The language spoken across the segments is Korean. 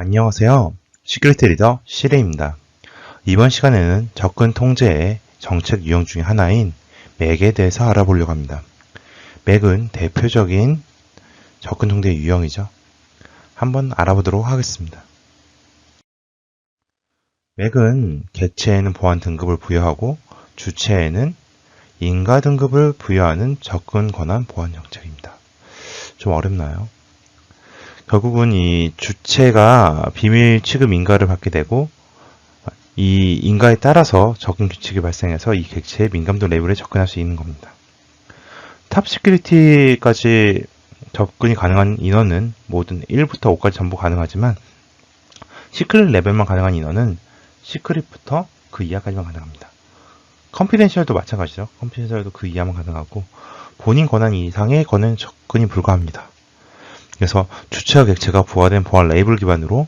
안녕하세요. 시크릿 리더 시레입니다. 이번 시간에는 접근 통제의 정책 유형 중의 하나인 맥에 대해서 알아보려고 합니다. 맥은 대표적인 접근 통제 유형이죠. 한번 알아보도록 하겠습니다. 맥은 객체에는 보안 등급을 부여하고 주체에는 인가 등급을 부여하는 접근 권한 보안 정책입니다. 좀 어렵나요? 결국은 이 주체가 비밀 취급 인가를 받게 되고 이 인가에 따라서 접근 규칙이 발생해서 이 객체의 민감도 레벨에 접근할 수 있는 겁니다. 탑 시큐리티까지 접근이 가능한 인원은 모든 1부터 5까지 전부 가능하지만 시크릿 레벨만 가능한 인원은 시크릿부터 그 이하까지만 가능합니다. 컴피덴셜도 마찬가지죠. 컴피덴셜도 그 이하만 가능하고 본인 권한 이상의 권한 접근이 불가합니다. 그래서 주체와 객체가 부화된 보안 레이블 기반으로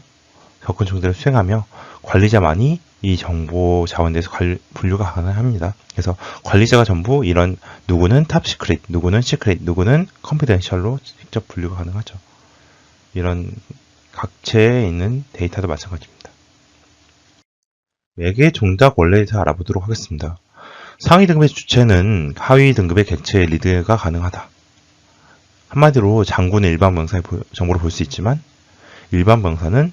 접근 정도를 수행하며 관리자만이 이 정보 자원에서 분류가 가능합니다. 그래서 관리자가 전부 이런 누구는 탑 시크릿, 누구는 시크릿, 누구는 컴피덴셜로 직접 분류가 가능하죠. 이런 각체에 있는 데이터도 마찬가지입니다. 맥의 종작 원래에 대해서 알아보도록 하겠습니다. 상위 등급의 주체는 하위 등급의 객체의 리드가 가능하다. 한마디로 장군의 일반 병사의 정보를 볼 수 있지만 일반 병사는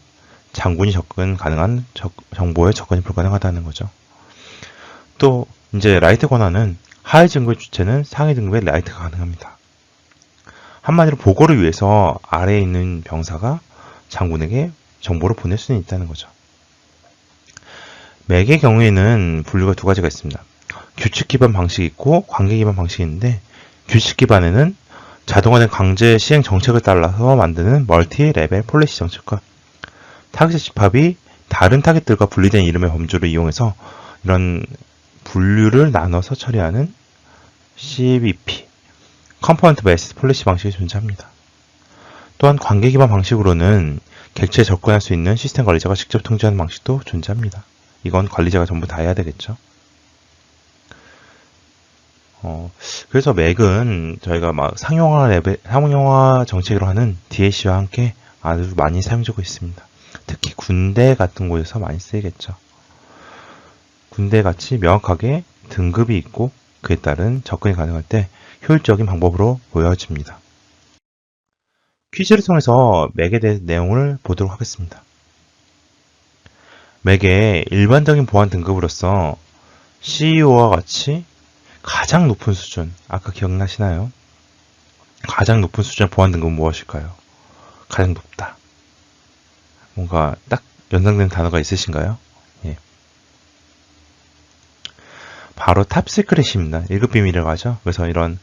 장군이 접근 가능한 정보에 접근이 불가능하다는 거죠. 또 이제 라이트 권한은 하위 등급의 주체는 상위 등급의 라이트가 가능합니다. 한마디로 보고를 위해서 아래에 있는 병사가 장군에게 정보를 보낼 수는 있다는 거죠. 맥의 경우에는 분류가 두 가지가 있습니다. 규칙 기반 방식이 있고 관계 기반 방식이 있는데 규칙 기반에는 자동화된 강제 시행 정책을 따라서 만드는 멀티 레벨 폴리시 정책과 타겟 집합이 다른 타겟들과 분리된 이름의 범주를 이용해서 이런 분류를 나눠서 처리하는 CBP 컴포넌트 베이스 폴리시 방식이 존재합니다. 또한 관계 기반 방식으로는 객체에 접근할 수 있는 시스템 관리자가 직접 통제하는 방식도 존재합니다. 이건 관리자가 전부 다 해야 되겠죠. 어, 그래서 맥은 저희가 막 상용화 레벨, 상용화 정책으로 하는 DLC와 함께 아주 많이 사용되고 있습니다. 특히 군대 같은 곳에서 많이 쓰이겠죠. 군대 같이 명확하게 등급이 있고 그에 따른 접근이 가능할 때 효율적인 방법으로 보여집니다. 퀴즈를 통해서 맥에 대해 내용을 보도록 하겠습니다. 맥의 일반적인 보안 등급으로서 CEO와 같이 가장 높은 수준, 아까 기억나시나요? 가장 높은 수준의 보안 등급은 무엇일까요? 가장 높다. 뭔가 딱 연상되는 단어가 있으신가요? 예. 바로 탑시크릿입니다. 1급 비밀이라고 하죠. 그래서 이런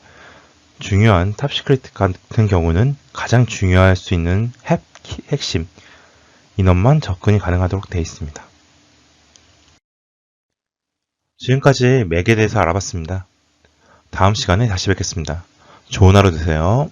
중요한 탑시크릿 같은 경우는 가장 중요할 수 있는 핵, 핵심 인원만 접근이 가능하도록 되어 있습니다. 지금까지 맥에 대해서 알아봤습니다. 다음 시간에 다시 뵙겠습니다. 좋은 하루 되세요.